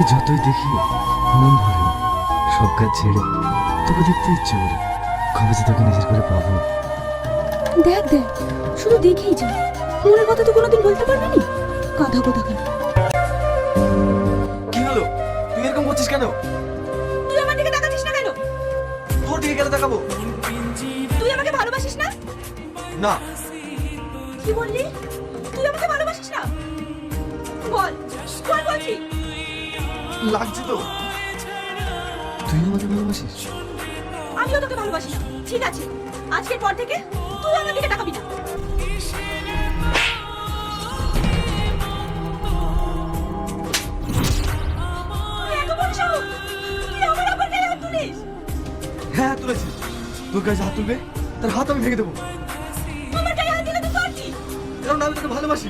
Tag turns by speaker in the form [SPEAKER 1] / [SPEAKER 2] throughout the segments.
[SPEAKER 1] যতই দেখি মন ভরে না। সব কাজ ছেড়ে তোকে দেখতে ইচ্ছে করে। কবে যে তোকে নিজের করে পাবো।
[SPEAKER 2] দেখ দেখ শুধু দেখেই যা। মনের কথা তো কোনোদিন বলতে পারবি নি? কথা কথা কেন
[SPEAKER 1] কি হলো? তুই এরকম করছিস কেন?
[SPEAKER 2] তুই আমার দিকে তাকাচ্ছিস না কেন?
[SPEAKER 1] তোর দিকে কেন তাকাবো?
[SPEAKER 2] তুই আমাকে ভালোবাসিস না?
[SPEAKER 1] না।
[SPEAKER 2] কি বললি? তুই আমাকে ভালোবাসিস না? বল বল বলছি।
[SPEAKER 1] লাগছে তো। তুই আমাকে ভালোবাসিস?
[SPEAKER 2] আমিও তোকে ভালোবাসি। না ঠিক আছে আজকের পর থেকে তুই আমার দিকে তাকাবি না?
[SPEAKER 1] হ্যাঁ তুলেছি। তোর কাছে হাত তুলবে তার হাত আমি ভেঙে দেবো? কারণ আমি তোকে ভালোবাসি।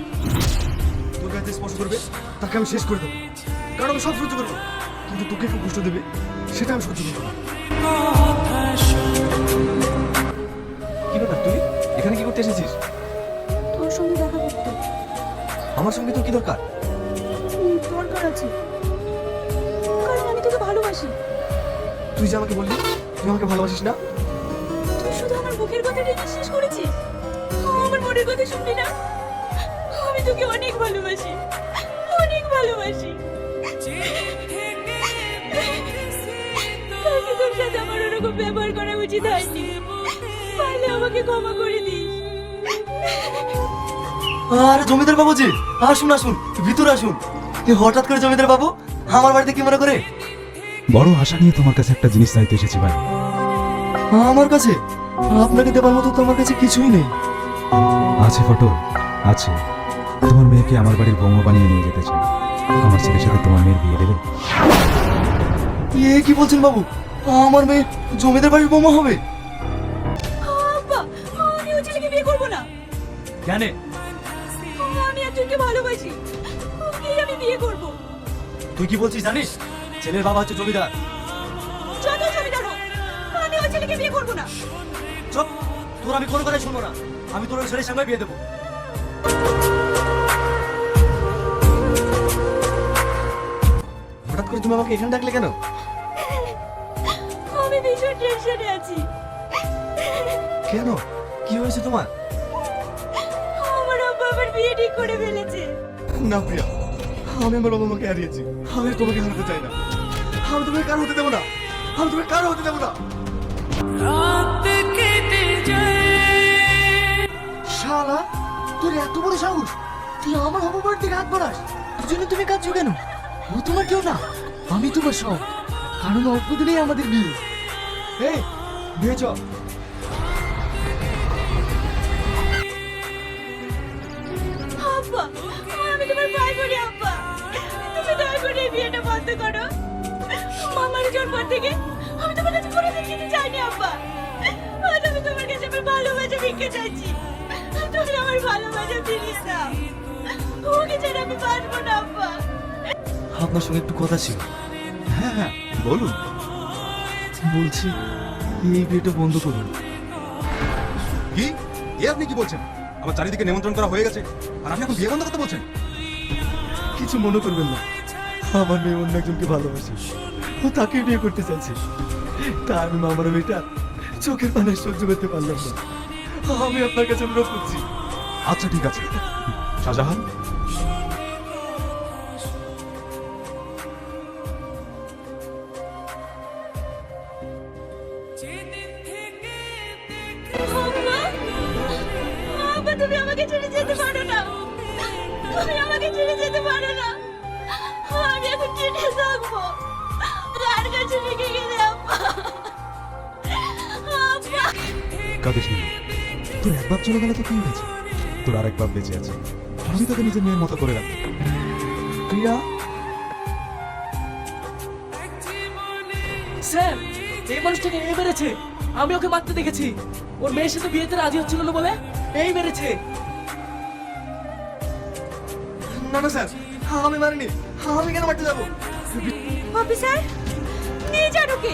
[SPEAKER 1] তোর কাছে স্পর্শ করবে তাকে আমি শেষ করে দেবো। কারণ আমি সব সহ্য করব কিন্তু তোকে একটু কষ্ট দেবে সেটা আমি সহ্য করব কি ব্যাপার তুই? এখানে কি করতে এসেছিস?
[SPEAKER 2] তোর সঙ্গে দেখা করতে।
[SPEAKER 1] আমার সঙ্গে তোর কি দরকার?
[SPEAKER 2] দরকার আছে। কারণ আমি তোকে ভালোবাসি।
[SPEAKER 1] তুই যে আমাকে বললি তুই আমাকে ভালোবাসিস না?
[SPEAKER 2] তুই শুধু আমার মুখের কথাটাই বিশ্বাস করেছিস? আমার মনের কথা শুনবি না? আমি তোকে অনেক ভালোবাসি। অনেক ভালোবাসি। ওরকম ব্যবহার করা উচিত হয়নি। পারলে আমাকে ক্ষমা করে দিস।
[SPEAKER 1] আরে জমিদার বাবু জি আসুন আসুন ভিতরে আসুন। তুই হঠাৎ করে জমিদার বাবু আমার বাড়িতে কি মনে করে?
[SPEAKER 3] বড় আশা নিয়ে তোমার কাছে একটা জিনিস চাইতে এসেছি ভাই।
[SPEAKER 1] আমার কাছে? আপনাকে দেবার মতো তো আমার কাছে কিছুই নেই।
[SPEAKER 3] আছে ফটো আছে। তোমার মেয়েকে আমার বাড়ির বৌমা বানিয়ে নিয়ে যেতে চাই। আমার ছেলের সাথে তোমার মেয়ের বিয়ে দেবে?
[SPEAKER 1] এ কি বলছেন বাবু? আমার মেয়ে জমিদার বাড়ির বোমা হবে?
[SPEAKER 2] আব্বা আমি ওই ছেলেকে বিয়ে করব না।
[SPEAKER 1] জানে?
[SPEAKER 2] আমি একজনকে ভালোবাসি ওকেই আমি বিয়ে করব।
[SPEAKER 1] তুই কি বলছিস জানিস? ছেলের বাবা হচ্ছে জমিদার।
[SPEAKER 2] যত জমিদার হোক আমি ওই ছেলেকে বিয়ে করব না।
[SPEAKER 1] চুপ তোর আমি কোনো কথাই শুনব না। আমি তোর ওই ছেলের সঙ্গে বিয়ে দেবো। হঠাৎ করে তুমি আমাকে এখানে ডাকলে কেন?
[SPEAKER 2] আমি ভীষণ টেনশনে আছি।
[SPEAKER 1] কেন? কি হয়েছে তোমার?
[SPEAKER 2] আমার আব্বা আমার বিয়ে ঠিক করে ফেলেছে।
[SPEAKER 1] না প্রিয়া আমি আমার বাবা মাকে হারিয়েছি। আমি তোমাকে হারাতে চাই না। আমি তোমাকে কারও হতে দেবো না। আমি তোমাকে কারও হতে দেবো না। শালা তোর এত বড় সাহস? তুই আমার থেকে হাত বাড়াস। দুজনে তুমি কাঁদছো কেন? ও তোমার কেউ না। আমি তোমার সব। কারণ অল্প দিনেই আমাদের বিয়ে। এই বিয়ে চ।
[SPEAKER 2] আমি তোমার ভাই করি আব্বা। তুমি দয়া করে এই বিয়েটা বন্ধ করো। মামার জন্ম থেকে আমি তোমার কাছে কোনো দিন কিছু চাইনি আব্বা। আজ আমি তোমার কাছে আমার ভালোবাসা ভিক্ষে চাইছি। তুমি আমার ভালোবাসা ফিরিয়ে দাও ওকে ছেড়ে আমি বাঁচবো না আব্বা।
[SPEAKER 1] আপনার সঙ্গে একটু কথা ছিল।
[SPEAKER 3] হ্যাঁ হ্যাঁ বলুন।
[SPEAKER 1] বলছি এই বিয়েটা বন্ধ করুন।
[SPEAKER 4] কি? এ আপনি কি বলছেন? আমার চারিদিকে নিমন্ত্রণ করা হয়ে গেছে। আর আপনি এখন বিয়ে বন্ধ করতে বলছেন?
[SPEAKER 1] কিছু মনে করবেন না। আমার মেয়ে অন্য একজনকে ভালোবাসে। ও তাকে বিয়ে করতে চাইছে। তা আমি মামার মেয়েটা চোখের পানে সহ্য করতে পারলাম না। আমি আপনার কাছে অনুরোধ করছি।
[SPEAKER 4] আচ্ছা ঠিক আছে। শাহজাহান
[SPEAKER 2] তুমি আমাকে ছেড়ে যেতে পারো না। তুমি আমাকে ছেড়ে যেতে পারো না। আমি এখন থাকব। কার কাছে রেখে গেলে
[SPEAKER 3] কাঁদিস না। তোর এক বাপ চলে গেলে তো কি হয়েছে তোর আরেক বাপ বেঁচে আছে। আমি তোকে নিজের মেয়ের মতো করে রাখব।
[SPEAKER 1] প্রিয়া?
[SPEAKER 5] স্যার এই মানুষটাকে এই মেরেছে আমি ওকে মারতে দেখেছি। ওর মেয়ের সাথে বিয়েতে রাজি হচ্ছিল না বলে? এই মেরেছে।
[SPEAKER 1] না না, স্যার, আমি মারিনি। আমি কেন মারতে যাব?
[SPEAKER 2] অফিসার, নিয়ে যান ওকে।